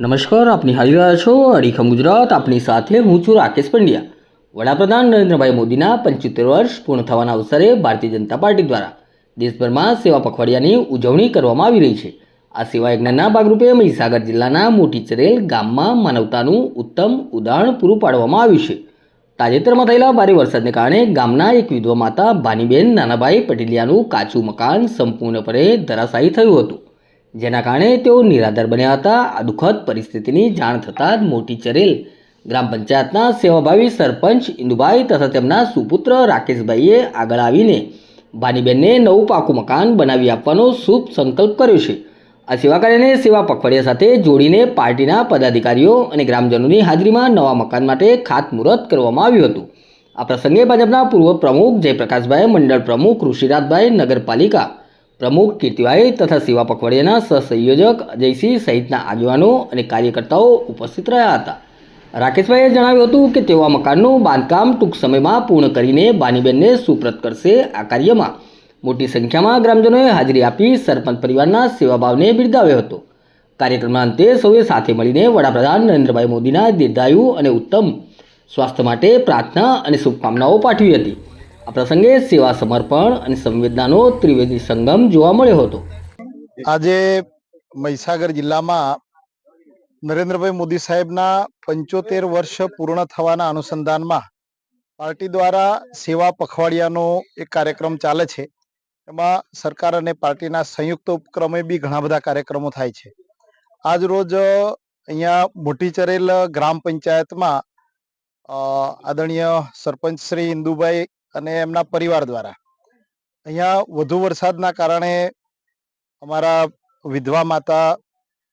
નમસ્કાર આપની હાજર રહ્યા છો અડીખમ ગુજરાત. આપની સાથે હું છું રાકેશ પંડ્યા. વડાપ્રધાન નરેન્દ્રભાઈ મોદીના પંચોતેર વર્ષ પૂર્ણ થવાના અવસરે ભારતીય જનતા પાર્ટી દ્વારા દેશભરમાં સેવા પખવાડિયાની ઉજવણી કરવામાં આવી રહી છે. આ સેવા યજ્ઞના ભાગરૂપે મહીસાગર જિલ્લાના મોટી ચરેલ ગામમાં માનવતાનું ઉત્તમ ઉદાહરણ પૂરું પાડવામાં આવ્યું છે. તાજેતરમાં થયેલા ભારે વરસાદને કારણે ગામના એક વિધવા માતા ભાનીબેન નાનાભાઈ પટેલિયાનું કાચું મકાન સંપૂર્ણપણે ધરાશાયી થયું હતું. જેના કારણે તેઓ નિરાધાર બન્યા હતા. આ દુઃખદ પરિસ્થિતિની જાણ થતાં જ મોટી ચરેલ, ગ્રામ પંચાયતના સેવાભાવી સરપંચ ઇન્દુભાઈ તથા તેમના સુપુત્ર રાકેશભાઈએ આગળ આવીને ભાનીબેનને નવું પાકું મકાન બનાવી આપવાનો શુભ સંકલ્પ કર્યો છે. આ સેવા કાર્યને સેવા પખવાડિયા સાથે જોડીને પાર્ટીના પદાધિકારીઓ અને ગ્રામજનોની હાજરીમાં નવા મકાન માટે ખાતમુહૂર્ત કરવામાં આવ્યું હતું. આ પ્રસંગે ભાજપના પૂર્વ પ્રમુખ જયપ્રકાશભાઈ, મંડળ પ્રમુખ ઋષિરાજભાઈ, નગરપાલિકા પ્રમુખ કીર્તિભાઈ તથા સેવા પખવાડિયાના સહસંયોજક અજયસિંહ સહિતના આગેવાનો અને કાર્યકર્તાઓ ઉપસ્થિત રહ્યા હતા. રાકેશભાઈએ જણાવ્યું હતું કે તેઓ આ મકાનનું બાંધકામ ટૂંક સમયમાં પૂર્ણ કરીને બાનીબેનને સુપ્રત કરશે. આ કાર્યમાં મોટી સંખ્યામાં ગ્રામજનોએ હાજરી આપી સરપંચ પરિવારના સેવાભાવને બિરદાવ્યો હતો. કાર્યક્રમના અંતે સૌએ સાથે મળીને વડાપ્રધાન નરેન્દ્રભાઈ મોદીના દીર્ઘાયુ અને ઉત્તમ સ્વાસ્થ્ય માટે પ્રાર્થના અને શુભકામનાઓ પાઠવી હતી. આ પ્રસંગે સેવા સમર્પણ અને સંવેદનાનો ત્રિવેદી સંગમ જોવા મળ્યો હતો. આજે મહીસાગર જિલ્લામાં નરેન્દ્રભાઈ મોદી સાહેબના પંચોતેર વર્ષ પૂર્ણ થવાના અનુસંધાનમાં પાર્ટી દ્વારા સેવા પખવાડિયાનો એક કાર્યક્રમ ચાલે છે. એમાં સરકાર અને પાર્ટીના સંયુક્ત ઉપક્રમે બી ઘણા બધા કાર્યક્રમો થાય છે. આજ રોજ અહીંયા મોટી ચરેલ ગ્રામ પંચાયતમાં આદરણીય સરપંચ શ્રી ઇન્દુભાઈ અને એમના પરિવાર દ્વારા. અહીંયા વધુ વરસાદના કારણે અમારા વિધવા માતા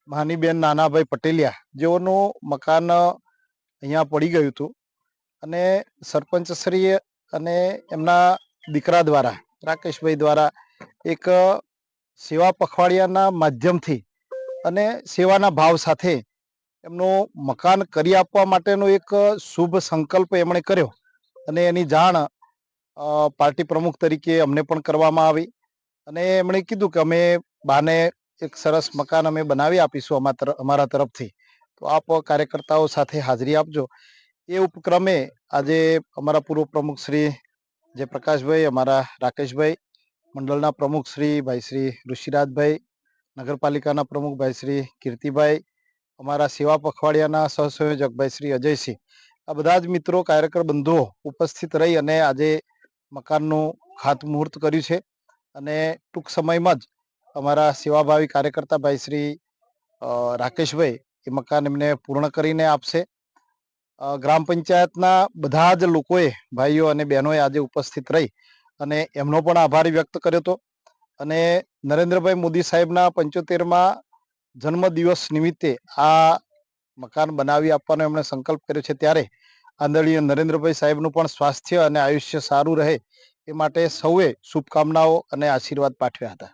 માનીબેન નાનાભાઈ પટેલિયા જેઓનું મકાન અહીંયા પડી ગયું હતું. અને સરપંચશ્રી અને એમના દીકરા દ્વારા, રાકેશભાઈ દ્વારા એક સેવા પખવાડિયાના માધ્યમથી અને સેવાના ભાવ સાથે એમનું મકાન કરી આપવા માટેનો એક શુભ સંકલ્પ એમણે કર્યો. અને એની જાણ પાર્ટી પ્રમુખ તરીકે અમને પણ કરવામાં આવી. અને એમણે કીધું કે અમે બાને એક સરસ મકાન અમે બનાવી આપીશું અમારા તરફ- અમારા તરફથી. તો આપ કાર્યકર્તાઓ સાથે હાજરી આપજો. એ ઉપક્રમે આજે અમારા પૂર્વ પ્રમુખ શ્રી જયપ્રકાશભાઈ, અમારા રાકેશભાઈ, મંડળના પ્રમુખ શ્રી ભાઈ શ્રી ઋષિરાજભાઈ, નગરપાલિકાના પ્રમુખ ભાઈ શ્રી કીર્તિભાઈ, અમારા સેવા પખવાડિયાના સહસંયોજક ભાઈ શ્રી અજયસિંહ. આ બધા જ મિત્રો, કાર્યકર બંધુઓ ઉપસ્થિત રહી અને આજે મકાનનું ખાતમુહૂર્ત કર્યું છે અને ટૂંક સમયમાં જ અમારા સેવાભાવી કાર્યકર્તા ભાઈ શ્રી રાકેશભાઈ એ મકાન એમને પૂર્ણ કરીને આપશે. ગ્રામ પંચાયતના બધા જ લોકોએ, ભાઈઓ અને બહેનોએ આજે ઉપસ્થિત રહી અને એમનો પણ આભાર વ્યક્ત કર્યો હતો. અને નરેન્દ્રભાઈ મોદી સાહેબના પંચોતેરમાં જન્મદિવસ નિમિત્તે આ મકાન બનાવી આપવાનો એમણે સંકલ્પ કર્યો છે. ત્યારે આદરણીય નરેન્દ્રભાઈ સાહેબનું પણ સ્વાસ્થ્ય અને આયુષ્ય સારું રહે એ માટે સૌએ શુભકામનાઓ અને આશીર્વાદ પાઠવ્યા હતા.